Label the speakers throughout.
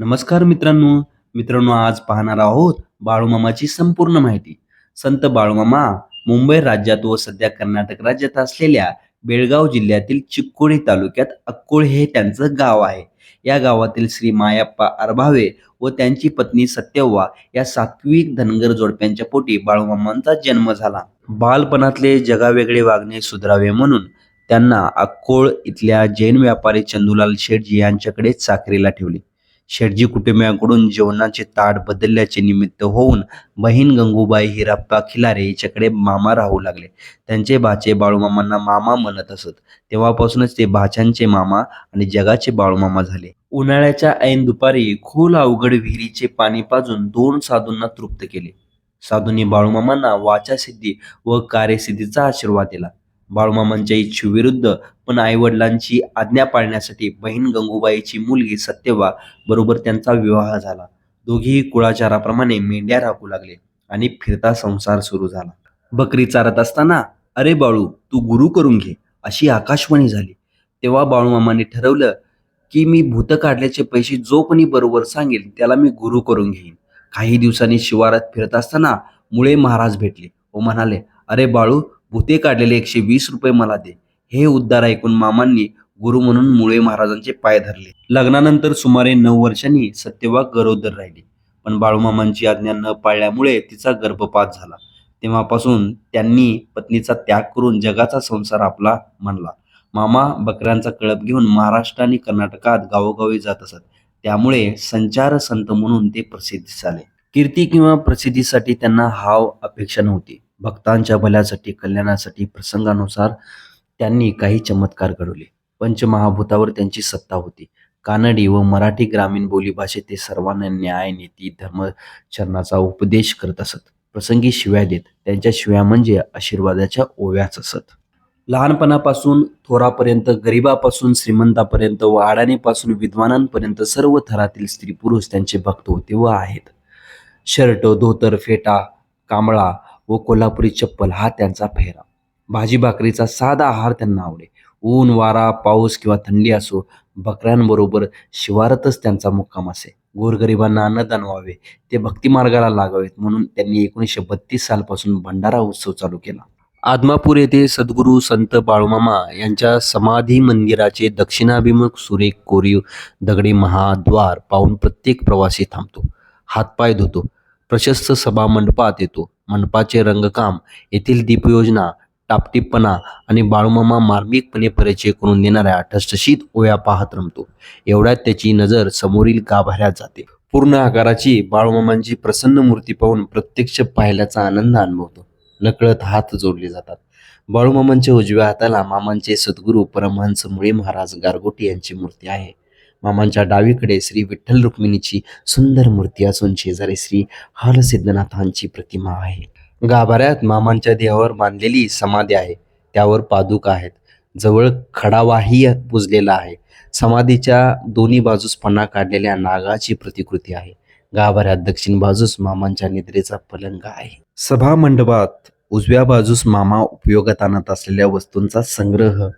Speaker 1: नमस्कार मित्रांनो. मित्रांनो आज पाहणार आहोत बाळूमामाची संपूर्ण माहिती. संत बाळूमामा मुंबई राज्यात व सध्या कर्नाटक राज्यात असलेल्या बेळगाव जिल्ह्यातील चिक्कोडी तालुक्यात अक्कोळ हे त्यांचं गाव आहे. या गावातील श्री मायाप्पा अरभावे व त्यांची पत्नी सत्यव्वा या सात्विक धनगर जोडप्यांच्या पोटी बाळूमामांचा जन्म झाला. बालपणातले जगावेगळे वागणे सुधरावे म्हणून त्यांना अक्कोळ इथल्या जैन व्यापारी चंदुलाल शेठजी यांच्याकडे चाकरीला ठेवले. शेटजी कुटुंबियांकडून जेवणाचे ताट बदलल्याचे निमित्त होऊन बहीण गंगूबाई हिराप्पा खिलारे हिच्याकडे मामा राहू लागले. त्यांचे भाचे बाळूमामांना मामा म्हणत असत. तेव्हापासूनच ते भाच्यांचे मामा आणि जगाचे बाळूमामा झाले. उन्हाळ्याच्या ऐन दुपारी खोल अवघड विहिरीचे पाणी पाजून दोन साधूंना तृप्त केले. साधूंनी बाळूमामांना वाचासिद्धी व कार्यसिद्धीचा आशीर्वाद दिला. बाळूमामांच्या इच्छेविरुद्ध पण आईवडिलांची आज्ञा पाळण्यासाठी बहीण गंगूबाईची मुलगी सत्यवा बरोबर त्यांचा विवाह झाला. दोघेही कुळाचाराप्रमाणे मेंढ्या राखू लागले आणि फिरता संसार सुरू झाला. बकरी चारत असताना अरे बाळू तू गुरु करून घे अशी आकाशवाणी झाली. तेव्हा बाळूमामाने ठरवलं की मी भूत काढल्याचे पैसे जो कोणी बरोबर सांगेल त्याला मी गुरु करून घेईन. काही दिवसांनी शिवारात फिरत असताना मुळे महाराज भेटले व म्हणाले अरे बाळू भूते काढलेले एकशे वीस रुपये मला दे. हे उद्गार ऐकून मामांनी गुरु म्हणून मुळे महाराजांचे पाय धरले. लग्नानंतर सुमारे नऊ वर्षांनी सत्यवा गरोदर राहिली. पण बाळूमामांची आज्ञा न पाळल्यामुळे तिचा गर्भपात झाला. तेव्हापासून त्यांनी पत्नीचा त्याग करून जगाचा संसार आपला मानला मामा बकऱ्यांचा कळप घेऊन महाराष्ट्र आणि कर्नाटकात गावोगावी जात असत. त्यामुळे संचार संत म्हणून ते प्रसिद्ध झाले. कीर्ती किंवा प्रसिद्धीसाठी त्यांना हाव अपेक्षा नव्हती. भक्तांच्या भल्यासाठी कल्याणासाठी प्रसंगानुसार त्यांनी काही चमत्कार घडवले. पंचमहाभूतावर त्यांची सत्ता होती. कानडी व मराठी ग्रामीण बोलीभाषेत ते सर्वांना न्याय नीती धर्मचरणाचा उपदेश करत असत. प्रसंगी शिव्या देत त्यांच्या शिव्या म्हणजे आशीर्वादाच्या ओव्याच असत. लहानपणापासून थोरापर्यंत गरिबापासून श्रीमंतापर्यंत व अडाणीपासून विद्वानांपर्यंत सर्व थरातील स्त्री पुरुष त्यांचे भक्त होते व आहेत. शर्ट धोतर फेटा कांबळा व कोल्हापुरी चप्पल हा त्यांचा फेरा. भाजी भाकरीचा साधा आहार त्यांना आवडे. ऊन वारा पाऊस किंवा थंडी असो बकऱ्यांबरोबर शिवारातच त्यांचा मुक्काम असे. गोरगरिबांना अन्नदान व्हावे ते भक्तिमार्गाला लागावेत म्हणून त्यांनी एकोणीसशे बत्तीस सालपासून भंडारा उत्सव चालू केला. आदमापूर येथे सद्गुरू संत बाळूमामा यांच्या समाधी मंदिराचे दक्षिणाभिमुख सुरेख कोरीव दगडी महाद्वार पाहून प्रत्येक प्रवासी थांबतो. हातपाय धुतो. प्रशस्त सभा मंडपात येतो. मंडपाचे रंगकाम येथील दीपयोजना टापटीपणा आणि बाळूमामा मार्मिकपणे परिचय करून देणाऱ्या ठसठशीत ओया पाहत रमतो. एवढ्यात त्याची नजर समोरील गाभाऱ्यात जाते. पूर्ण आकाराची बाळूमामांची प्रसन्न मूर्ती पाहून प्रत्यक्ष पाहिल्याचा आनंद अनुभवतो. नकळत हात जोडले जातात. बाळूमामांच्या उजव्या हाताला मामांचे सद्गुरू परमहंस मुळे महाराज गारगोटी यांची मूर्ती आहे. मामांच्या डावीकडे श्री विठ्ठल रुक्मिणीची सुंदर मूर्ती असून शेजारी श्री हरसिद्धनाथांची प्रतिमा आहे. गाभाऱ्यात मामांच्या देहावर बांधलेली समाधी आहे. त्यावर पादुका आहेत. जवळ खडावाही पुजलेला आहे. समाधीच्या दोन्ही बाजूस पणा काढलेल्या नागाची प्रतिकृती आहे. गाभाऱ्यात दक्षिण बाजूस मामांच्या निद्रेचा पलंग आहे. सभा मंडपात उजव्या बाजूस मामा उपयोगात आणत असलेल्या वस्तूंचा संग्रह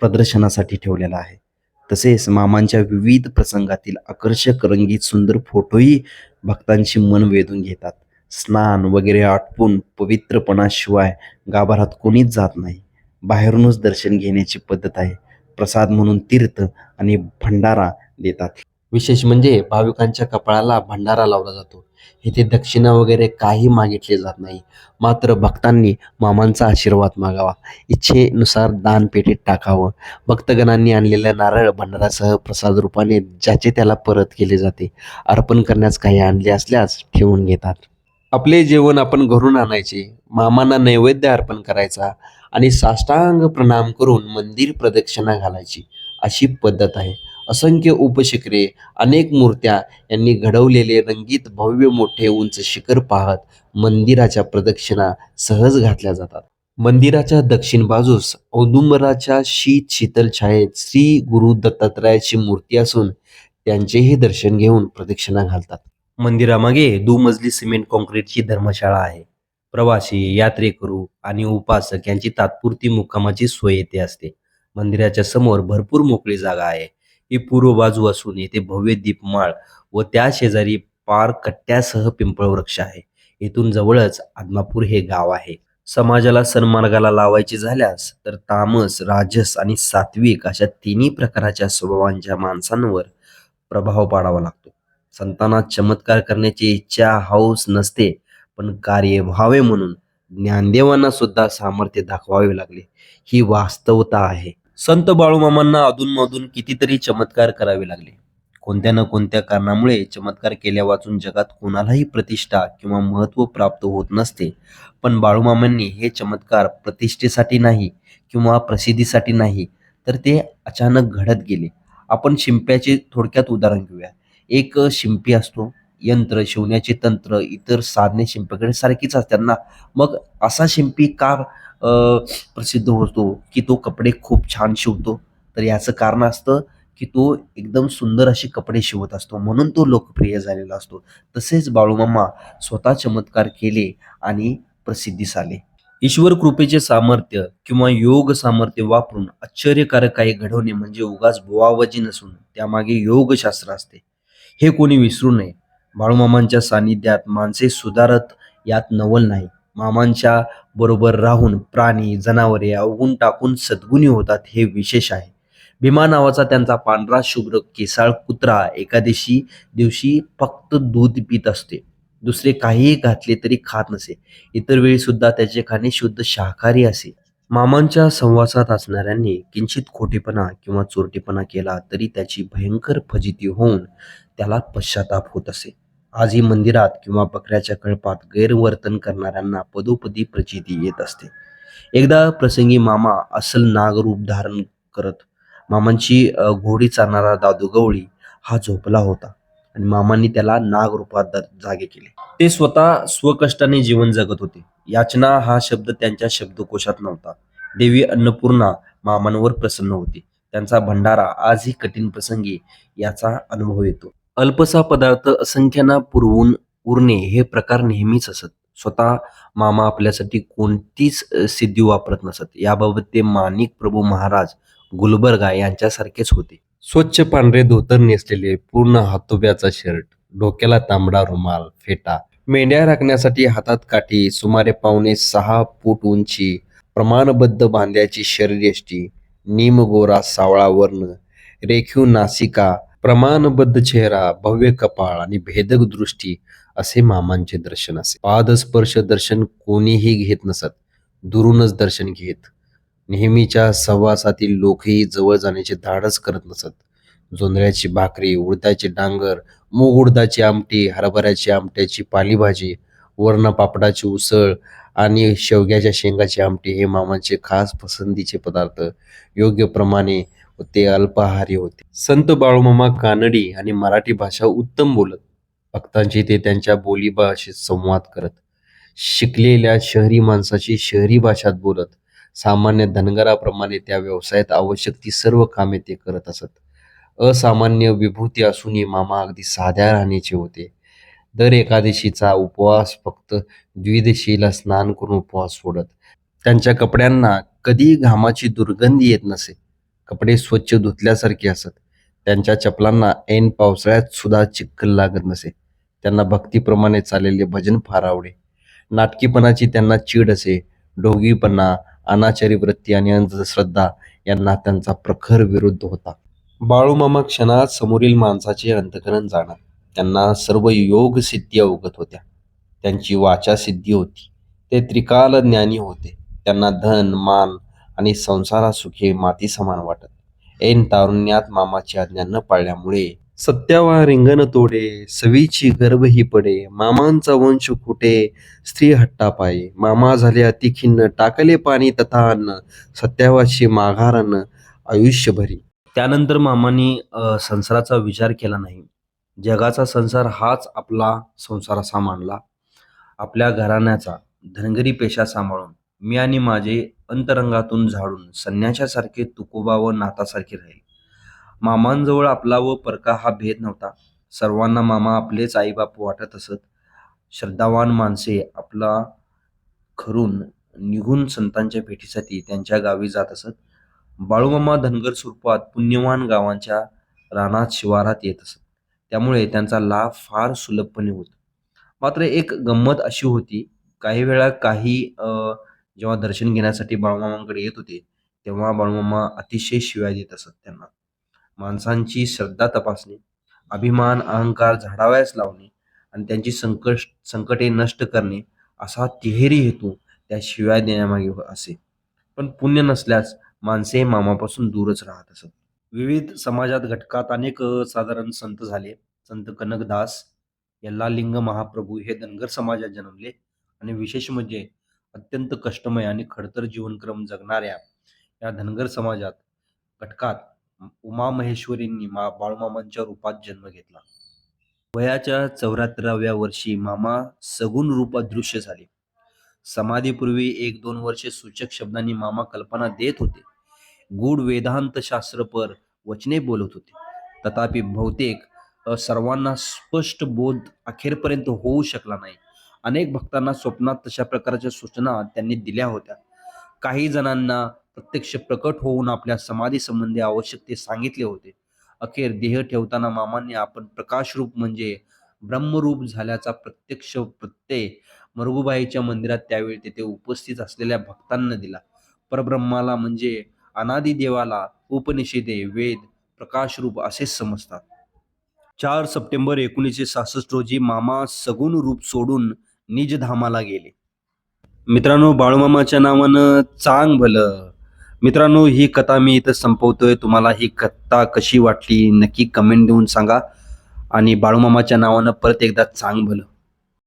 Speaker 1: प्रदर्शनासाठी ठेवलेला आहे. तसेच मामांच्या विविध प्रसंगातील आकर्षक रंगीत सुंदर फोटोही भक्तांची मन वेधून घेतात. स्नान वगैरे आटपून पवित्रपणाशिवाय गाभारात कोणीच जात नाही. बाहेरूनच दर्शन घेण्याची पद्धत आहे. प्रसाद म्हणून तीर्थ आणि भंडारा देतात. विशेष म्हणजे भाविकांच्या कपाळाला भंडारा लावला जातो. इथे दक्षिणा वगैरे काही मागितले जात नाही. मात्र भक्तांनी मामांचा आशीर्वाद मागावा. इच्छेनुसार दान पेटीत टाकावं. भक्तगणांनी आणलेल्या नारळ भंडारासह प्रसाद रूपाने ज्याचे त्याला परत केले जाते अर्पण करण्यास काही आणले असल्यास ठेवून घेतात. आपले जेवण आपण घरून आणायचे. मामांना नैवेद्य अर्पण करायचा आणि साष्टांग प्रणाम करून मंदिर प्रदक्षिणा घालायची अशी पद्धत आहे. असंख्य उपशिखरे अनेक मूर्त्या यांनी घडवलेले रंगीत भव्य मोठे उंच शिखर पाहत मंदिराच्या प्रदक्षिणा सहज घातल्या जातात. मंदिराच्या दक्षिण बाजूस औदुंबराच्या शीत शीतल छायेत श्री गुरु दत्तात्रयाची मूर्ती असून त्यांचेही दर्शन घेऊन प्रदक्षिणा घालतात. मंदिरामागे दुमजली सिमेंट कॉन्क्रीटची धर्मशाळा आहे. प्रवासी यात्रेकरू आणि उपासक यांची तात्पुरती मुक्कामाची सोय येथे असते. मंदिराच्या समोर भरपूर मोकळी जागा आहे. ही पूर्व बाजू असून येथे भव्य दीपमाळ व त्या शेजारी पार कट्ट्यासह पिंपळ वृक्ष आहे. येथून जवळच आदमापूर हे गाव आहे. समाजाला सन्मार्गाला लावायचे झाल्यास तर तामस राजस आणि सात्विक अशा तिन्ही प्रकारच्या स्वभावांच्या माणसांवर प्रभाव पाडावा लागतो. संतांना चमत्कार करण्याची इच्छा हौस नसते पण कार्य व्हावे म्हणून ज्ञानदेवांना सुद्धा सामर्थ्य दाखवावे लागले. ही वास्तवता आहे. संत बाळूमामांना अधूनमधून कितीतरी चमत्कार करावे लागले. कोणत्या ना कोणत्या कारणामुळे चमत्कार केल्या वाचून जगात कोणालाही प्रतिष्ठा किंवा महत्त्व प्राप्त होत नसते. पण बाळूमामांनी हे चमत्कार प्रतिष्ठेसाठी नाही किंवा प्रसिद्धीसाठी नाही तर ते अचानक घडत गेले. आपण शिंप्याचे थोडक्यात उदाहरण घेऊया. एक शिंपी असतो यंत्र शिवण्याचे तंत्र इतर साधने शिंप्याकडे सारखीच असतात ना. मग असा शिंपी का प्रसिद्ध होतो की तो कपडे खूप छान शिवतो. तर याचं कारण असतं की तो एकदम सुंदर असे कपडे शिवत असतो. म्हणून तो लोकप्रिय झालेला असतो. तसेच बाळूमामा स्वतः चमत्कार केले आणि प्रसिद्धीस आले. ईश्वर कृपेचे सामर्थ्य किंवा योग सामर्थ्य वापरून आश्चर्यकारक काही घडवणे म्हणजे उगाच बोवावजी नसून त्यामागे योगशास्त्र असते. हे कोणी विसरू नये. बाळूमामांच्या सानिध्यात माणसे सुधारत यात नवल नाही. मामांच्या बरोबर राहून प्राणी जनावरे अवगुण टाकून सद्गुणी होतात हे विशेष आहे. भीमा नावाचा त्यांचा पांढरा शुभ्र केसाळ कुत्रा एकादशी दिवशी फक्त दूध पित असते. दुसरे काहीही घातले तरी खात नसे. इतर वेळी सुद्धा त्याचे खाणे शुद्ध शाकाहारी असे. मामांच्या संवासात असणाऱ्यांनी किंचित खोटेपणा किंवा चोरटेपणा केला तरी त्याची भयंकर फजिती होऊन त्याला पश्चाताप होत असे. आजही मंदिरात किंवा बकऱ्याच्या कळपात गैरवर्तन करणाऱ्यांना पदोपदी प्रचिती येत असते. एकदा प्रसंगी मामा असल नागरूप धारण करत मामांची घोडी चालणारा दादू गवळी हा झोपला होता आणि मामांनी त्याला नागरूपात जागे केले. ते स्वतः स्वकष्टाने जीवन जगत होते. याचना हा शब्द त्यांच्या शब्दकोशात नव्हता. देवी अन्नपूर्णा मामांवर प्रसन्न होती. त्यांचा भंडारा आजही कठीण प्रसंगी याचा अनुभव येतो. अल्पसा पदार्थ असंख्यांना पुरवून उरणे हे प्रकार नेहमीच असत. स्वतः मामा आपल्यासाठी कोणतीच सिद्धी वापरत नसत. याबाबत ते माणिक प्रभू महाराज गुलबर्गा यांच्यासारखेच होते. स्वच्छ पांढरे धोतर नेसलेले पूर्ण हातोब्याचा शर्ट डोक्याला तांबडा रुमाल फेटा मेंढ्या राखण्यासाठी हातात काठी सुमारे पावणे सहा फूट उंची प्रमाणबद्ध बांध्याची शरीरयष्टी निमगोरा सावळा वर्ण रेखीव नासिका प्रमाणबद्ध चेहरा भव्य कपाळ आणि भेदक दृष्टी असे मामांचे दर्शन असे. पादस्पर्श दर्शन कोणीही घेत नसत दुरूनच दर्शन घेत. नेहमीच्या सहवासातील लोकही जवळ जाण्याचे धाडस करत नसत. जोंधळ्याची भाकरी उडदाचे डांगर मूग उडदाची आमटी हरभऱ्याची आमट्याची पालेभाजी वर्ण पापडाची उसळ आणि शेवग्याच्या शेंगाची आमटी हे मामांचे खास पसंतीचे पदार्थ. योग्य प्रमाणे ते अल्पाहारी होते. संत बाळूमामा कानडी आणि मराठी भाषा उत्तम बोलत भक्तांची ते त्यांच्या बोली भाषेत संवाद करत शिकलेल्या शहरी माणसाची शहरी भाषात बोलत सामान्य धनगराप्रमाणे त्या व्यवसायात आवश्यक ती सर्व कामे ते करत असत. असामान्य विभूती असूनही मामा अगदी साध्या राहण्याचे होते. दर एकादशीचा उपवास फक्त द्विदशीला स्नान करून उपवास सोडत त्यांच्या कपड्यांना कधी घामाची दुर्गंधी येत नसे. कपडे स्वच्छ धुतल्यासारखे असत. त्यांच्या चपलांना ऐन पावसाळ्यात सुद्धा चिखल लागत नसे. त्यांना भक्तीप्रमाणे चाललेले भजन फार आवडे. नाटकीपणाची त्यांना चीड असे. ढोगीपणा अनाचारी वृत्ती आणि अंधश्रद्धा यांना त्यांचा प्रखर विरुद्ध होता. बाळूमामा क्षणात समोरील माणसाचे अंतकरण जाणार त्यांना सर्व योग सिद्धी अवगत होत्या. त्यांची वाचा सिद्धी होती. ते त्रिकाल ज्ञानी होते. त्यांना धन मान आणि संसारा सुखे माती समान वाटत. ऐन तारुण्यात मामाची आज्ञा न पाळल्यामुळे सत्यावा रिंगण तोडे सवीची गर्भ ही पडे मामांचा वंश कुठे स्त्री हट्टा पाये. मामा झाले अतिखिन्न टाकले पाणी तथा अन्न सत्यावाची माघारन आयुष्यभरी. त्यानंतर मामांनी अ, संसाराचा विचार केला नाही. जगाचा संसार हाच आपला संसार असा मानला आपल्या घराण्याचा धनगरी पेशा सांभाळून. मी आणि माझे अंतरंगातून झाडून संन्याशासारखे तुकोबा व नातासारखे राहील. मामांजवळ आपला व परका हा भेद नव्हता. सर्वांना मामा आपलेच आईबाप वाटत असत. श्रद्धावान माणसे आपला खरून निघून संतांच्या भेटीसाठी त्यांच्या गावी जात असत. बाळूमामा धनगर स्वरूपात पुण्यवान गावांच्या रानात शिवारात येत असत. त्यामुळे त्यांचा लाभ फार सुलभपणे होत. मात्र एक गंमत अशी होती. काही वेळा काही अं जेव्हा दर्शन घेण्यासाठी बाळूमामांकडे येत होते तेव्हा बाळूमामा अतिशय शिव्या देत असत त्यांना. माणसांची श्रद्धा तपासणे अभिमान अहंकार झाडावयास लावणे आणि त्यांची संकट संकटे नष्ट करणे असा तिहेरी हेतू त्या शिव्या देण्यामागे असे. पण पुण्य नसल्यास माणसे मामापासून दूरच राहत असत. विविध समाजात घटकात अनेक साधारण संत झाले. संत कनकदास यल्लालिंग महाप्रभू हे धनगर समाजात जन्मले. आणि विशेष म्हणजे अत्यंत कष्टमय आणि खडतर जीवनक्रम जगणाऱ्या या धनगर समाजात घटकात उमा महेश्वरींनी मा बाळूमामांच्या रूपात जन्म घेतला. वयाच्या चौऱ्याहत्तराव्या वर्षी मामा सगुण रूप दृश्य झाले. समाधीपूर्वी एक दोन वर्षे सूचक शब्दांनी मामा कल्पना देत होते. गूढ वेदांत शास्त्रपर वचने बोलत होते. तथापि बहुतेक सर्वांना स्पष्ट बोध अखेरपर्यंत होऊ शकला नाही. अनेक भक्तांना स्वप्नात तशा प्रकारच्या सूचना त्यांनी दिल्या होत्या. काही जणांना प्रत्यक्ष प्रकट होऊन आपल्या समाधी संबंधी आवश्यक ते सांगितले होते. अखेर देह ठेवताना मामांनी आपण प्रकाशरूप म्हणजे ब्रह्मरूप झाल्याचा प्रत्यक्ष प्रत्यय मरगुबाईच्या मंदिरात त्यावेळी तेथे उपस्थित असलेल्या भक्तांना दिला. परब्रह्माला म्हणजे अनादी देवाला उपनिषेदे वेद प्रकाशरूप असे समजतात. चार सप्टेंबर एकोणीसशे सहासष्ट रोजी मामा सगुण रूप सोडून निजधामाला गेले. मित्रांनो बाळूमामाच्या नावानं चांग भलं. मित्रांनो ही कथा मी इथं संपवतोय. तुम्हाला ही कथा कशी वाटली नक्की कमेंट देऊन सांगा. आणि बाळूमामाच्या नावानं परत एकदा चांग भलं.